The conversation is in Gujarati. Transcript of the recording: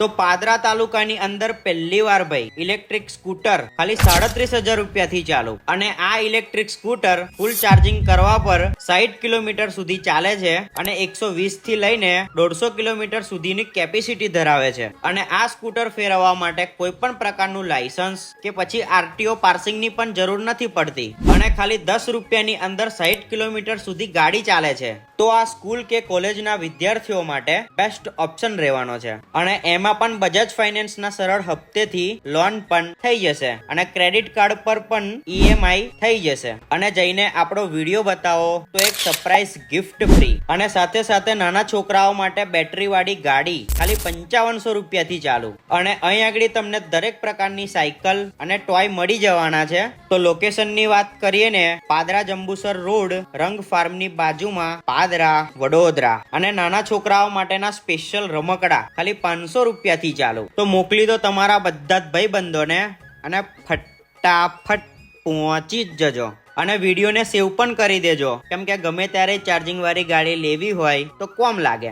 તો પાદરા તાલુકાની અંદર પહેલી વાર ભાઈ ઇલેક્ટ્રિક સ્કૂટર ખાલી સાડત્રીસ હજાર રૂપિયાથી ચાલુ. અને આ ઇલેક્ટ્રિક સ્કૂટર ફૂલ ચાર્જિંગ કરવા પર સાઠ કિલોમીટર સુધી ચાલે છે અને એકસો વીસથી લઈને દોઢસો કિલોમીટર સુધીની કેપેસિટી ધરાવે છે. અને આ સ્કૂટર ફેરવવા માટે કોઈ પણ પ્રકારનું લાયસન્સ કે પછી આરટીઓ પાર્સિંગની પણ જરૂર નથી પડતી. અને ખાલી દસ રૂપિયાની અંદર સાઠ કિલોમીટર સુધી ગાડી ચાલે છે. તો આ સ્કૂલ કે કોલેજના વિદ્યાર્થીઓ માટે બેસ્ટ ઓપ્શન રહેવાનો છે. અને એમાં પણ બજાજ ફાઇનાન્સના સરળ હપ્તેથી લોન પણ થઈ જશે. અને ક્રેડિટ કાર્ડ પર પણ ઈએમઆઈ થઈ જશે. અને જઈને આપણો વીડિયો બતાવો તો એક સરપ્રાઈઝ ગિફ્ટ ફ્રી અને સાથે સાથે નાના છોકરાઓ માટે બેટરી વાળી ગાડી ખાલી પંચાવનસો રૂપિયાથી ચાલુ. અને અહીં આગળ તમને દરેક પ્રકારની સાયકલ અને ટોય મળી જવાના છે. તો લોકેશનની વાત કરીએ ને, પાદરા જંબુસર રોડ રંગ ફાર્મની બાજુમાં પાદરા, વડોદરા અને નાના છોકરાઓ માટેના સ્પેશિયલ રમકડા, ખાલી પાંચસો રૂપિયાથી ચાલુ. તો મોકલી દો તમારા બધા જ ભાઈબંધોને અને ફટાફટ પહોંચી જ જજો. અને વિડીયોને સેવ પણ કરી દેજો. કેમ કે ગમે ત્યારે ચાર્જિંગ વાળી ગાડી લેવી હોય તો કોમ લાગે.